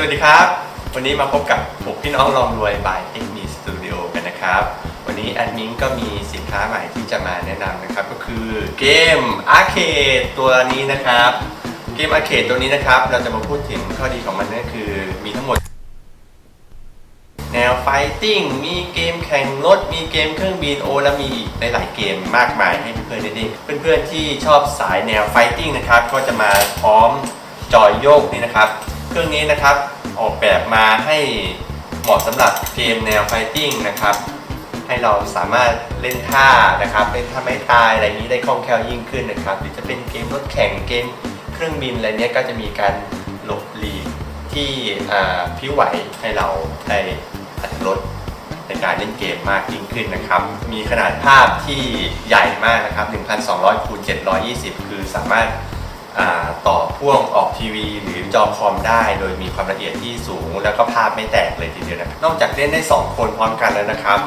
สวัสดีครับ วันนี้มาพบกับผมพี่น้องลองรวย by x m e Studio กันนะครับ วันนี้แอดมินก็มีสินค้าใหม่ที่จะมาแนะนำนะครับ ก็คือเกม Arcade ตัวนี้นะครับ เกม Arcade ตัวนี้นะครับ เราจะมาพูดถึงข้อดีของมันนั่นคือมีทั้งหมด แนวไฟติ้ง มีเกมแข่งรถ มีเกมเครื่องบินโอและมีอีกหลายๆเกมมากมายให้เพื่อนๆได้เล่นเพื่อนๆที่ชอบสายแนวไฟติ้งนะครับ ก็จะมาพร้อมจอยโยกนี่นะครับ เครื่องนี้นะครับออกแบบมาให้เหมาะสำหรับเกมแนวไฟติ้งนะครับ ให้เราสามารถเล่นท่านะครับเล่นท่าไม่ตายอะไรนี้ได้คล่องแคล่วยิ่งขึ้นนะครับ หรือจะเป็นเกมรถแข่งเกมเครื่องบินอะไรเนี้ยก็จะมีการหลบหลีกที่พิ้วไหวให้เราได้อัตรถในการเล่นเกมมากยิ่งขึ้นนะครับ มีขนาดภาพที่ใหญ่มากนะครับ 1,200คูณ720 คือสามารถาต่อ พ่วงออกทีวี หรือจอคอมได้ โดยมีความละเอียดที่สูง แล้วก็ภาพไม่แตกเลยทีเดียวนะนอกจากเล่นได้ 2 คนพร้อมกันแล้วนะครับ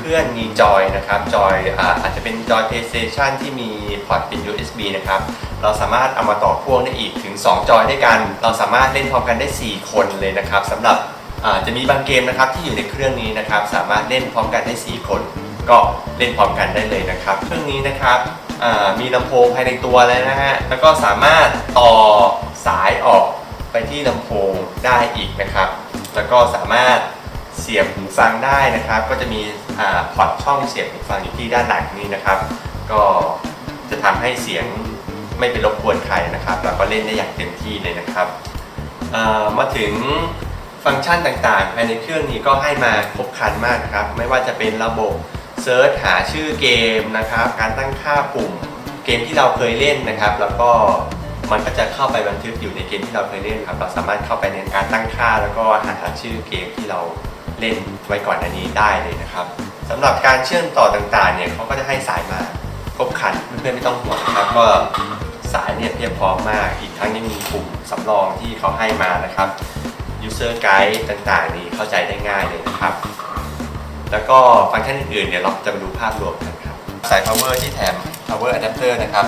เพื่อนๆมีจอยนะครับจอยอาจจะเป็นจอย PlayStation ที่มีพอร์ตเป็น USB นะครับเราสามารถเอามาต่อพ่วงได้อีกถึง 2 จอยด้วยกัน เราสามารถเล่นพร้อมกันได้ 4 คนเลยนะครับสำหรับจะมีบางเกมนะครับที่อยู่ในเครื่องนี้นะครับ สามารถเล่นพร้อมกันได้ 4 คน ก็เล่นพร้อมกันได้เลยนะครับ เครื่องนี้นะครับ มีลำโพงภายในตัวเลยนะฮะ แล้วก็สามารถต่อสายออกไปที่ลำโพงได้อีกนะครับ แล้วก็สามารถเสียบหูฟังได้นะครับ ก็จะมีพอร์ตช่องเสียบหูฟังอยู่ที่ด้านหลังนี้นะครับ ก็จะทำให้เสียงไม่ไปรบกวนใครนะครับแล้วก็เล่นได้อย่างเต็มที่เลยนะครับมาถึงฟังก์ชันต่างๆภายในเครื่องนี้ก็ให้มาครบครันมากนะครับ ไม่ว่าจะเป็นระบบ เซิร์ชหาชื่อเกมนะครับ การตั้งค่าปุ่มเกมที่เราเคยเล่นนะครับ แล้วก็มันก็จะเข้าไปบันทึกอยู่ในเกมที่เราเคยเล่นครับ เราสามารถเข้าไปในการตั้งค่าแล้วก็หาชื่อเกมที่เราเล่นไว้ก่อนอันนี้ได้เลยนะครับสำหรับการเชื่อมต่อต่างๆเนี่ยเขาก็จะให้สายมาครบคันเพื่อนๆไม่ต้องห่วงนะครับก็สายเนี่ยเพียบพร้อมมากอีกทั้งยังมีปุ่มสำรองที่เขาให้มานะครับ user guide ต่างๆ นี่เข้าใจได้ง่ายเลยนะครับ แล้วก็ฟังก์ชันอื่นๆเดี๋ยวเราจะมาดูภาพรวมกันครับสาย power ที่แถม power adapter นะครับ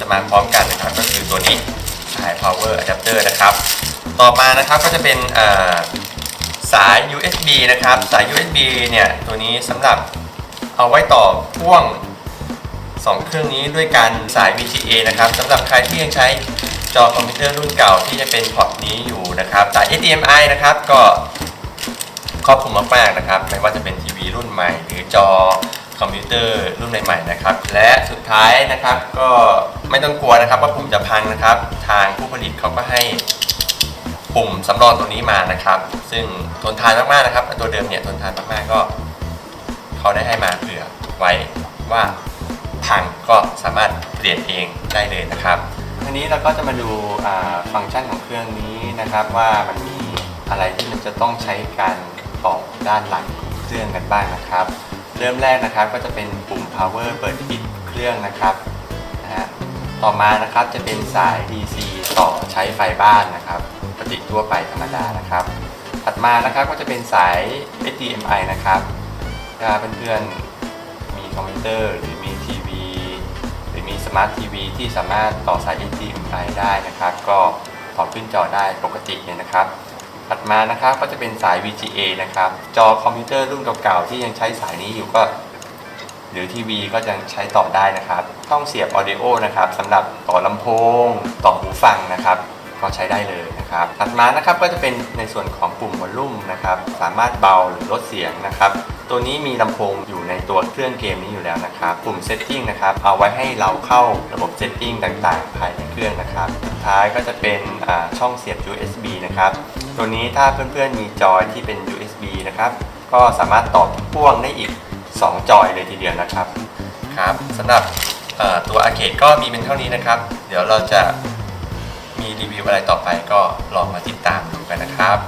จะมาพร้อมกันนะครับก็คือตัวนี้สาย power adapter นะครับ ต่อมานะครับก็จะเป็นสาย USB นะครับสาย USB เนี่ยตัวนี้สำหรับเอาไว้ต่อพ่วงสองเครื่องนี้ด้วยกันสาย VGA นะครับสำหรับใครที่ยังใช้จอคอมพิวเตอร์รุ่นเก่าที่จะเป็นพอร์ตนี้อยู่นะครับสาย HDMI นะครับก็ครอบคลุมมากๆนะครับ ไม่ว่าจะเป็น วีรุ่นใหม่ หรือจอคอมพิวเตอร์รุ่นใหม่ๆนะครับ และสุดท้ายนะครับก็ไม่ต้องกลัวนะครับ ว่าปุ่มจะพังนะครับ ทางผู้ผลิตเขาก็ให้ปุ่มสำรองตรงนี้มานะครับ ซึ่งทนทานมากๆนะครับตัวเดิมเนี่ยทนทานมากๆก็เขาได้ให้มาเผื่อไว้ว่าพังก็สามารถเปลี่ยนเองได้เลยนะครับทีนี้เราก็จะมาดูฟังก์ชันของเครื่องนี้นะครับ ว่ามันมีอะไรที่มันจะต้องใช้การต่อด้านหลัง รื่องกันบ้างนะครับ เริ่มแรกนะครับก็จะเป็นปุ่ม power เปิดปิดเครื่องนะครับนะฮะต่อมานะครับจะเป็นสาย DC ต่อใช้ไฟบ้านนะครับปกติทั่วไปธรรมดานะครับ ถัดมานะครับก็จะเป็นสาย HDMI นะครับถ้าเพื่อนๆมีคอมพิวเตอร์หรือมีทีวีหรือมีสมาร์ททีวีที่สามารถต่อสาย HDMI ได้นะครับ ก็ต่อขึ้นจอได้ปกติเลยนะครับ ถัดมานะครับก็จะเป็นสาย VGA นะครับ จอคอมพิวเตอร์รุ่นเก่าๆที่ยังใช้สายนี้อยู่ก็ หรือทีวีก็ยังใช้ต่อได้นะครับต้องเสียบออดีโอนะครับสำหรับต่อลำโพง ต่อหูฟังนะครับก็ใช้ได้เลยนะครับถัดมานะครับก็จะเป็นในส่วนของปุ่มวอลลุ่มนะครับ สามารถเบาหรือลดเสียงนะครับ ตัวนี้มีลำโพงอยู่ในตัวเครื่องเกมนี้อยู่แล้วนะครับ ปุ่ม Setting นะครับ เอาไว้ให้เราเข้าระบบ Setting ต่างๆ ภายในเครื่องนะครับสุดท้ายก็จะเป็นช่องเสียบ USB นะครับ ตัวนี้ถ้าเพื่อนๆมีจอยที่เป็น USB นะครับ ก็สามารถต่อพ่วงได้อีก 2 จอยเลยทีเดียวนะครับครับสำหรับตัวอาเคดก็มีเป็นเท่านี้นะครับ เดี๋ยวเราจะมีรีวิวอะไรต่อไปก็ลองมาติดตามดูกันนะครับ